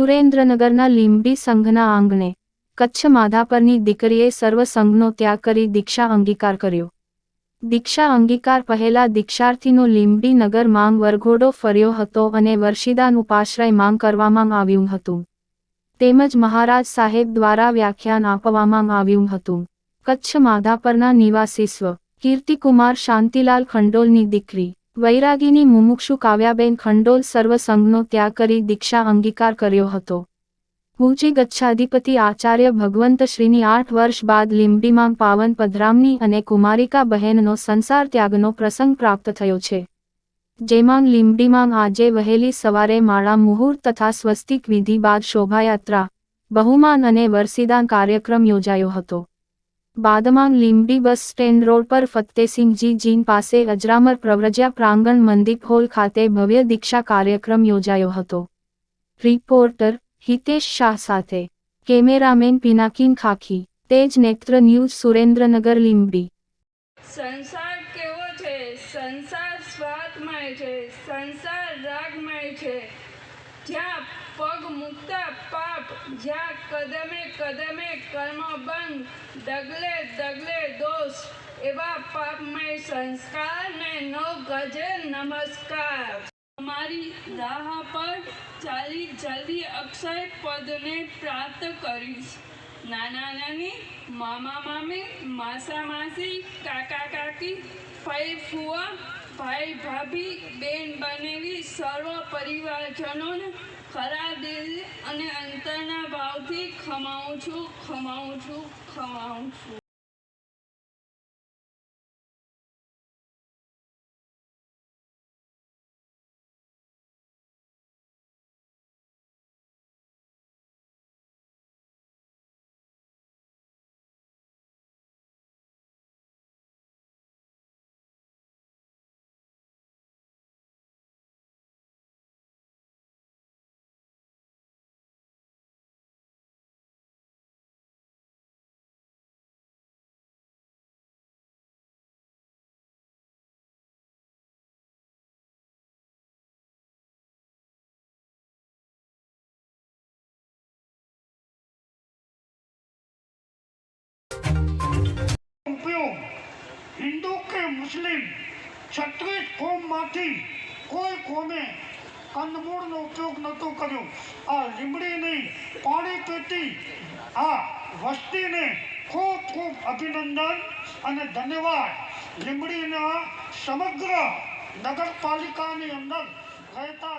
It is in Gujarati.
સુરેન્દ્રનગરના લીંબડી સંઘના આંગણે કચ્છ માધાપરની દીકરીએ સર્વ સંઘનો ત્યાગ કરી દીક્ષા અંગીકાર કર્યો. દીક્ષા અંગીકાર પહેલા દીક્ષાર્થીનો લીંબડી નગર માંગ વરઘોડો ફર્યો હતો અને વર્ષિદાન ઉપાશ્રય માંગ કરવામાં આવ્યું હતું. તેમજ મહારાજ સાહેબ દ્વારા વ્યાખ્યાન આપવામાં આવ્યું હતું. કચ્છ માધાપરના નિવાસી સ્વ કીર્તિકુમાર શાંતિલાલ ખંડોલની દીકરી વૈરાગીની મુમુક્ષુ કાવ્યાબેન ખંડોલ સર્વ ત્યાગ કરી દીક્ષા અંગીકાર કર્યો હતો. પૂજ્ય ગચ્છાધિપતિ આચાર્ય ભગવંત શ્રીની આઠ વર્ષ બાદ લીંબડીમાં પાવન પધરામની અને કુમારિકા બહેનનો સંસાર ત્યાગનો પ્રસંગ પ્રાપ્ત થયો છે. જેમાં લીંબડીમાં આજે વહેલી સવારે માળા મુહૂર્ત તથા સ્વસ્તિક વિધિ બાદ શોભાયાત્રા, બહુમાન અને વરસીદાન કાર્યક્રમ યોજાયો હતો. બાદમાં લીંબડી બસ સ્ટેન્ડ રોડ પર ફતેસિંહજી જીન પાસે અજરામર પ્રવ્રજ્યા પ્રાંગણ મંદિર હોલ ખાતે ભવ્ય દીક્ષા કાર્યક્રમ યોજાયો હતો. રિપોર્ટર હિતેશ શાહ સાથે કેમેરામેન પિનાકીન ખાખી, તેજ નેત્ર ન્યૂઝ સુરેન્દ્રનગર લીંબડી. સંસાર કેવો છે? સંસાર સ્વાદમય છે. સંસાર રાગમય છે. જ્યાં પગ મૂકતા પાપ જ્યાં કદમે કદમે કર્મ બંધ, ડગલે ડગલે દોષ. એવા પાપમય સંસ્કારને નવ ગજે નમસ્કાર. અમારી રાહ પર ચાલી જલ્દી અક્ષય પદને પ્રાપ્ત કરીશ. નાના નાની, મામા મામી, માસા માસી, કાકા કાકી, ભાઈ ફુવા, ભાઈ ભાભી, બેન બનેવી સર્વ પરિવારજનોને ખરા દિલ અને અંતરના ભાવથી ખમાઉં છું ખમાઉં છું ખમાઉં છું. ઉપયોગ હિન્દુ કે મુસ્લિમ, છત્રીસ કોમમાંથી કોઈ કોમે કંદમૂળનો ઉપયોગ નહોતો કર્યો. આ લીમડીની પાણી પેટી આ વસ્તીને ખૂબ ખૂબ અભિનંદન અને ધન્યવાદ. લીમડીના સમગ્ર નગરપાલિકાની અંદર રહેતા